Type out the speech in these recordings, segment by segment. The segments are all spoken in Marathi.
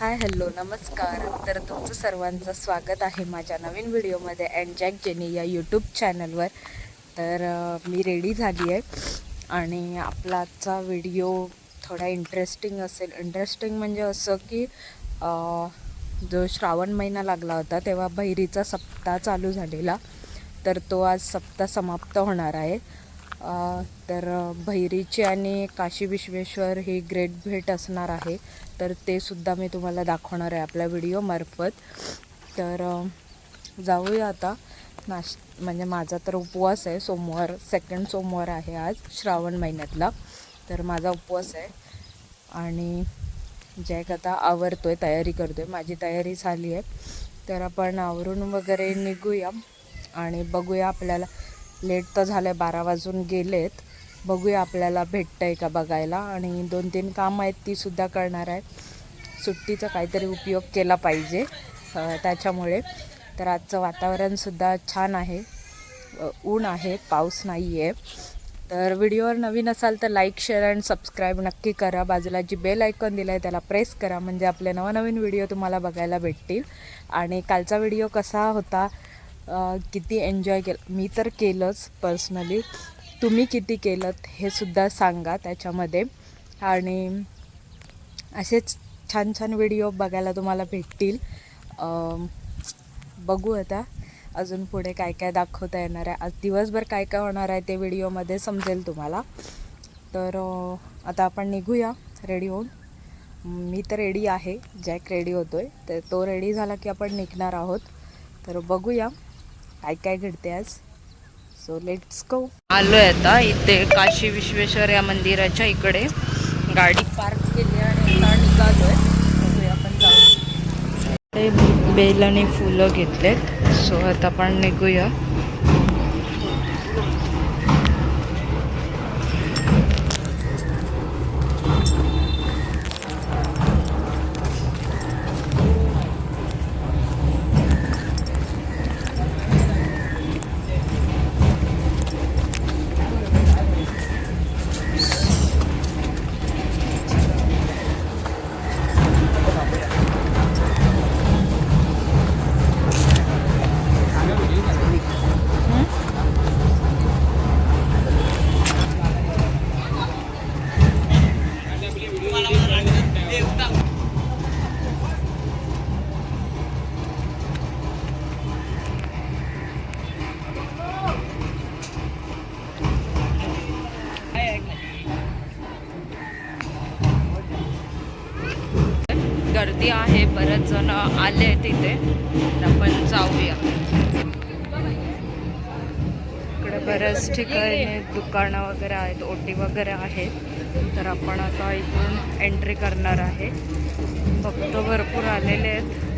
हाय हॅलो नमस्कार. तर तुमचं सर्वांचं स्वागत आहे माझ्या नवीन व्हिडिओमध्ये अँड जॅक जेनी या यूट्यूब चॅनलवर तर मी रेडी झाली आहे. आणि आपला आजचा व्हिडिओ थोडा इंटरेस्टिंग असेल. इंटरेस्टिंग म्हणजे असं की जो श्रावण महिना लागला होता तेव्हा बहिरीचा सप्ताह चालू झालेला. तर तो आज सप्ताह समाप्त होणार आहे. तर भैरीची आणि काशी विश्वेश्वर ही ग्रेट भेट असणार आहे. तर ते सुद्धा मी तुम्हाला दाखवणार आहे आपल्या व्हिडिओमार्फत तर जाऊया आता. नाश म्हणजे माझा तर उपवास आहे. सोमवार सेकंड सोमवार आहे आज श्रावण महिन्यातला. तर माझा उपवास आहे. आणि जॅक आता आहे तयारी करतो आहे माझी तयारी झाली आहे. तर आपण आवरून वगैरे निघूया. आणि बघूया आपल्याला लेट तर झालं आहे बारा वाजून गेलेत. बघूया आपल्याला भेटतं आहे का बघायला. आणि दोन तीन कामं आहेत तीसुद्धा करणार आहे सुट्टीचा काहीतरी उपयोग केला पाहिजे त्याच्यामुळे. तर आजचं वातावरणसुद्धा छान आहे. ऊन आहे पाऊस नाही आहे तर व्हिडिओवर नवीन असाल तर लाईक शेअर अँड सबस्क्राईब नक्की करा. बाजूला जी बेल आयकॉन दिलं आहे त्याला प्रेस करा. म्हणजे आपले नवनवीन व्हिडिओ तुम्हाला बघायला भेटतील. आणि कालचा व्हिडिओ कसा होता किती एन्जॉय केलं मी तर केलंच पर्सनली तुम्ही किती केलं हे सुद्धा सांगा त्याच्यामध्ये. आणि असेच छान छान व्हिडिओ बघायला तुम्हाला भेटतील. बघू आता अजून पुढे काय काय दाखवता येणार आहे. आज दिवसभर काय काय होणार आहे ते व्हिडिओमध्ये समजेल तुम्हाला. तर आता आपण निघूया. रेडी होऊन. मी तर रेडी आहे. जॅक रेडी होतो आहे तर तो रेडी झाला की आपण निघणार आहोत. तर बघूया. काय काय घडते आज? सो लेट्स गो आलोय आता इथे काशी विश्वेश्वर या मंदिराच्या इकडे. गाडी पार्क केली आणि आता निघालोय. बघूया आपण जाऊ. ते बेल आणि फुलं घेतलेत. सो आता आपण निघूया. गर्दी आहे बरेच जण आले आहेत तिथे. तर आपण जाऊया. इकडे बऱ्याच ठिकाणी दुकानं वगैरे आहेत ओटी वगैरे आहेत. तर आपण आता इथून एंट्री करणार आहे. भक्त भरपूर आलेले आहेत.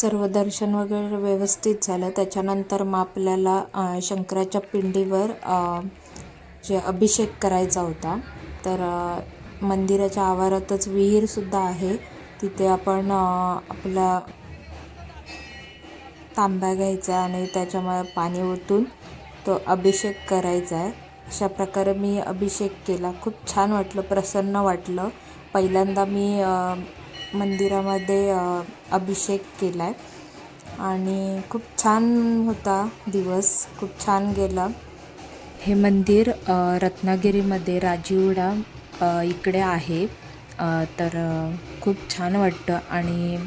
सर्व दर्शन वगैरे व्यवस्थित झालं. त्याच्यानंतर मग आपल्याला शंकराच्या पिंडीवर जे अभिषेक करायचा होता. तर मंदिराच्या आवारातच विहीरसुद्धा आहे. तिथे आपण आपला तांब्या घ्यायचा आणि त्याच्यामध्ये पाणी ओतून तो अभिषेक करायचा आहे. अशा प्रकारे मी अभिषेक केला. खूप छान वाटलं प्रसन्न वाटलं. पहिल्यांदा मी मंदिरामध्ये अभिषेक केला आहे आणि खूप छान होता दिवस. खूप छान गेला. हे मंदिर रत्नागिरीमध्ये राजीवडा इकडे आहे. तर खूप छान वाटतं. आणि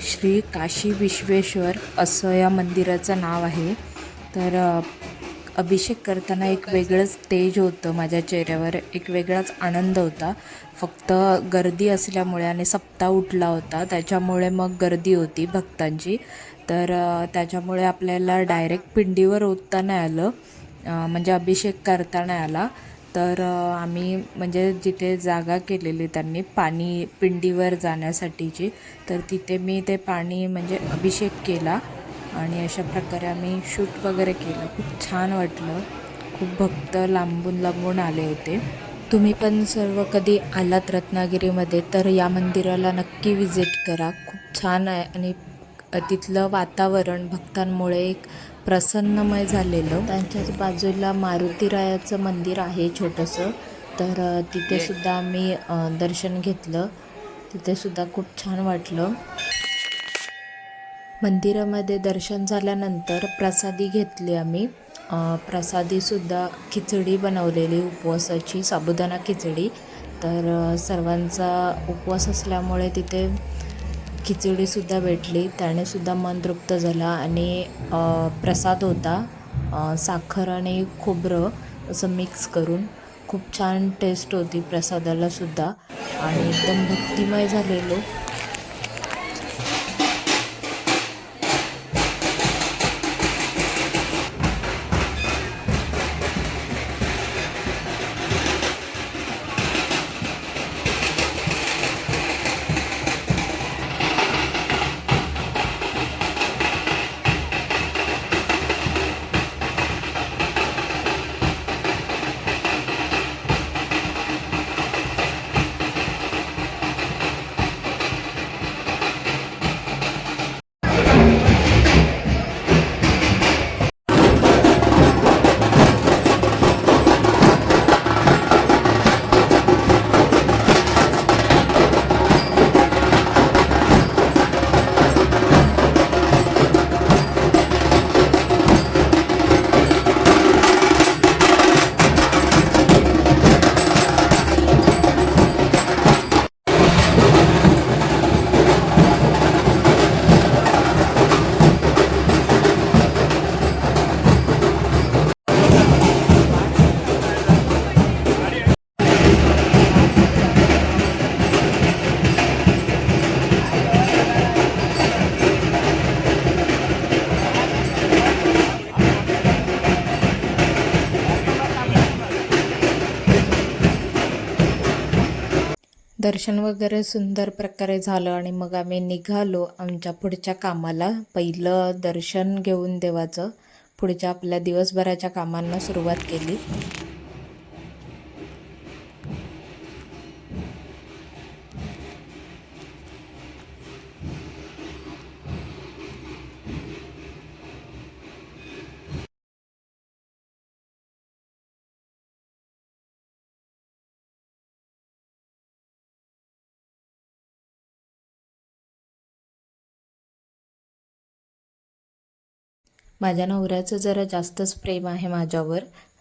श्री काशी विश्वेश्वर असं या मंदिराचं नाव आहे. तर अभिषेक करताना एक वेगळंच तेज होतं माझ्या चेहऱ्यावर एक वेगळाच आनंद होता. फक्त गर्दी असल्यामुळे आणि सप्ताह उठला होता त्याच्यामुळे मग गर्दी होती भक्तांची. तर त्याच्यामुळे आपल्याला डायरेक्ट पिंडीवर ओतता नाही आलं म्हणजे अभिषेक करता नाही आला. तर आम्ही म्हणजे जिथे जागा केलेली त्यांनी पाणी पिंडीवर जाण्यासाठीची तर तिथे मी ते पाणी म्हणजे अभिषेक केला. आणि अशा प्रकारे आम्ही शूट वगैरे केलं. खूप छान वाटलं. खूप भक्त लांबून लांबून आले होते. तुम्ही पण सर्व कधी आलात रत्नागिरीमध्ये तर या मंदिराला नक्की विजिट करा. खूप छान आहे आणि तिथलं वातावरण भक्तांमुळे एक प्रसन्नमय झालेलं. त्यांच्याच बाजूला मारुतीरायाचं मंदिर आहे छोटंसं. तर तिथेसुद्धा आम्ही दर्शन घेतलं. तिथेसुद्धा खूप छान वाटलं. मंदिरामध्ये दर्शन झाल्यानंतर प्रसादी घेतली आम्ही. प्रसादीसुद्धा खिचडी बनवलेली उपवासाची साबुदाणा खिचडी. तर सर्वांचा उपवास असल्यामुळे तिथे खिचडीसुद्धा भेटली. त्यानेसुद्धा मन तृप्त झालं आणि प्रसाद होता. साखर आणि खोबरं असं मिक्स करून. खूप छान टेस्ट होती प्रसादालासुद्धा. आणि एकदम भक्तिमय झालेलो. दर्शन वगैरे सुंदर प्रकारे झालं आणि मग आम्ही निघालो आमच्या पुढच्या कामाला. पहिलं दर्शन घेऊन देवाचं. पुढच्या आपल्या दिवसभराच्या कामांना सुरुवात केली. माझ्या नवऱ्याचं जरा जास्तच प्रेम आहे माझ्यावर.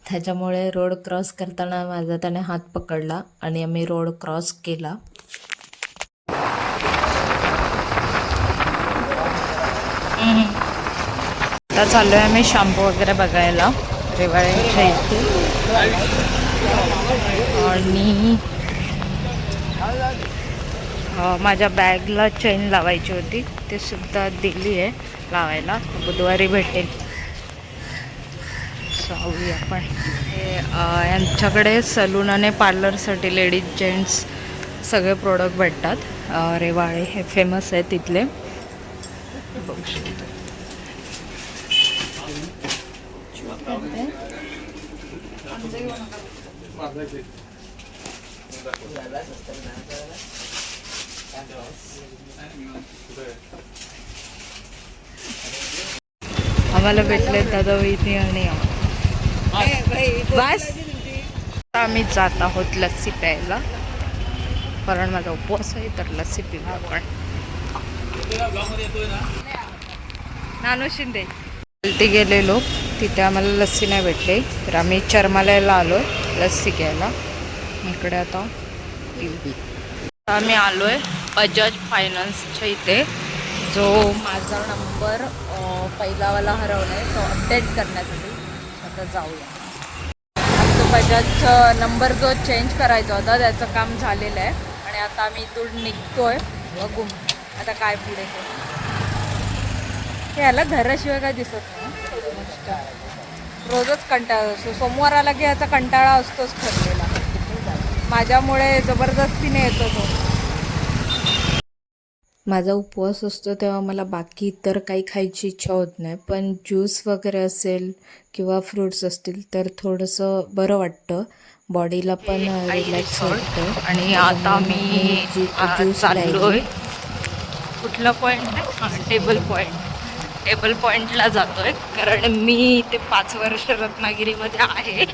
त्याच्यामुळे रोड क्रॉस करताना माझा त्याने हात पकडला आणि आम्ही रोड क्रॉस केला. आता चाललो आहे आम्ही शॅम्पू वगैरे बघायला रेवाळ्यांच्या इथे. आणि माझ्या बॅगला चेन लावायची होती. ते सुद्धा दिली आहे लावायला. बुधवारी भेटेल. जाऊया आपण हे यांच्याकडे सलून आणि पार्लरसाठी लेडीज जेंट्स सगळे प्रोडक्ट भेटतात. रेवाळे हे फेमस आहे तिथले. बघू शकतो आम्हाला भेटले दादा वहिनी आणि बस. आम्ही जात आहोत लस्सी प्यायला. कारण माझा उपवास आहे तर लस्सी पिऊ आपण. नानू शिंदे. ती गेलेलो तिथे आम्हाला लस्सी नाही भेटली. तर आम्ही चरमालयाला आलो लस्सी घ्यायला. इकडे आता. आता आम्ही आलो आहे बजाज फायनान्सच्या इथे. जो माझा नंबर पहिलावाला हरवला आहे तो अपडेट करण्यासाठी आता जाऊया. आमचं बजाजचा नंबर जो चेंज करायचा होता त्याचं काम झालेलं आहे. आणि आता आम्ही इथून निघतोय. बघू आता काय पुढे हे याला घराशिवाय काय दिसत नाही. रोजच कंटाळा असतो. सोमवार आला की याचा कंटाळा असतोच ठरलेला. माझ्यामुळे जबरदस्तीने येतो तो. माझा उपवास असतो तेव्हा मला बाकी इतर काही खायची इच्छा होत नाही. पण ज्यूस वगैरे असेल किंवा फ्रुट्स असतील तर थोडंसं बरं वाटतं. बॉडीला पण रिलॅक्स वाटतं आणि आता मी आ, चाललोय. कुठला पॉईंट हां टेबल पॉईंट टेबल पॉईंटला जातोय. कारण मी ते पाच वर्ष रत्नागिरीमध्ये आहे.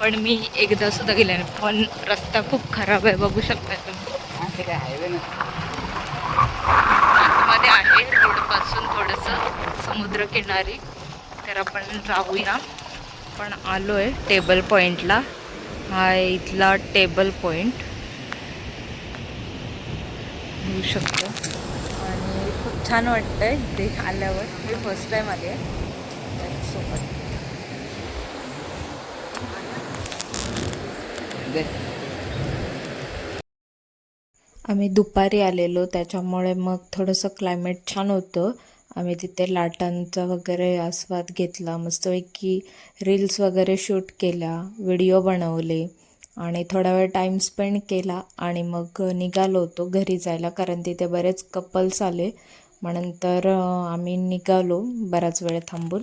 पण मी एकदा सुद्धा गेले नाही. पण रस्ता खूप खराब आहे. बघू शकता तुम्ही. आतमध्ये आहे रोडपासून थोडंसं समुद्रकिनारी तर आपण राहूया. पण आलो आहे टेबल पॉईंटला हा इथला टेबल पॉईंट घेऊ शकतो. आणि खूप छान वाटतंय इथे आल्यावर. मी फर्स्ट टाईम आले सोबत आम्ही दुपारी आलेलो त्याच्यामुळे मग थोडंसं क्लायमेट छान होतं. आम्ही तिथे लाटांचा वगैरे आस्वाद घेतला मस्तपैकी रील्स वगैरे शूट केल्या व्हिडिओ बनवले आणि थोडा वेळ टाईम स्पेंड केला आणि मग निघालो होतो घरी जायला कारण तिथे बरेच कपल्स आले. मग नंतर आम्ही निघालो बराच वेळ थांबून.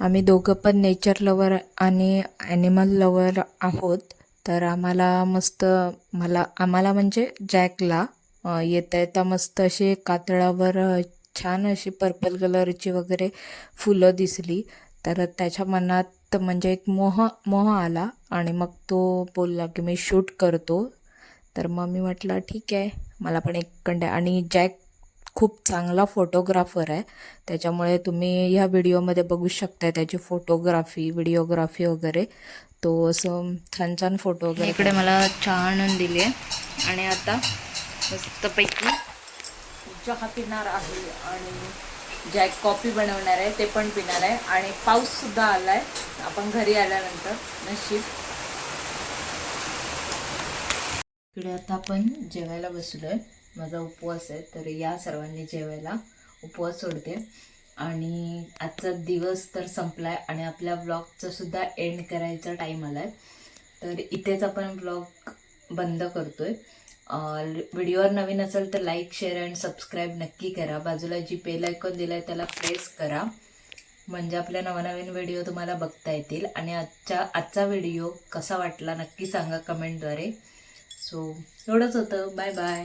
आम्ही दोघं पण नेचर लवर आणि ॲनिमल लवर आहोत. तर आम्हाला मस्त मला आम्हाला म्हणजे जॅकला येता येता मस्त असे कातळावर छान अशी पर्पल कलरची वगैरे फुलं दिसली. तर त्याच्या मनात म्हणजे एक मोह मोह आला आणि मग तो बोलला की मी शूट करतो. तर मग मी म्हटलं ठीक आहे मला पण एक कंड आणि जॅक खूप चांगला फोटोग्राफर आहे. त्याच्यामुळे तुम्ही ह्या व्हिडिओमध्ये बघू शकता त्याची फोटोग्राफी व्हिडिओग्राफी वगैरे. तो असं छान छान फोटो वगैरे इकडे मला चहा आणून दिली आहे आणि आता मस्तपैकी चहा पिणार आहे आणि जॅक कॉफी बनवणार आहे ते पण पिणार आहे. आणि पाऊससुद्धा आला आहे आपण घरी आल्यानंतर नशीब. इकडे आता आपण जेवायला बसलोय. माझा उपवास आहे तर या सर्वांनी जेवायला उपवास सोडते. आणि आजचा दिवस तर संपला आहे आणि आपल्या ब्लॉगचा सुद्धा एंड करायचा टाईम आला आहे तर इथेच आपण ब्लॉग बंद करतो आहे व्हिडिओवर नवीन असेल तर लाईक शेअर अँड सबस्क्राईब नक्की करा. बाजूला जी बेल ऐकून दिलं आहे त्याला प्रेस करा. म्हणजे आपल्या नवनवीन व्हिडिओ तुम्हाला बघता येतील. आणि आजच्या आजचा व्हिडिओ कसा वाटला नक्की सांगा कमेंटद्वारे सो एवढंच होतं. Bye bye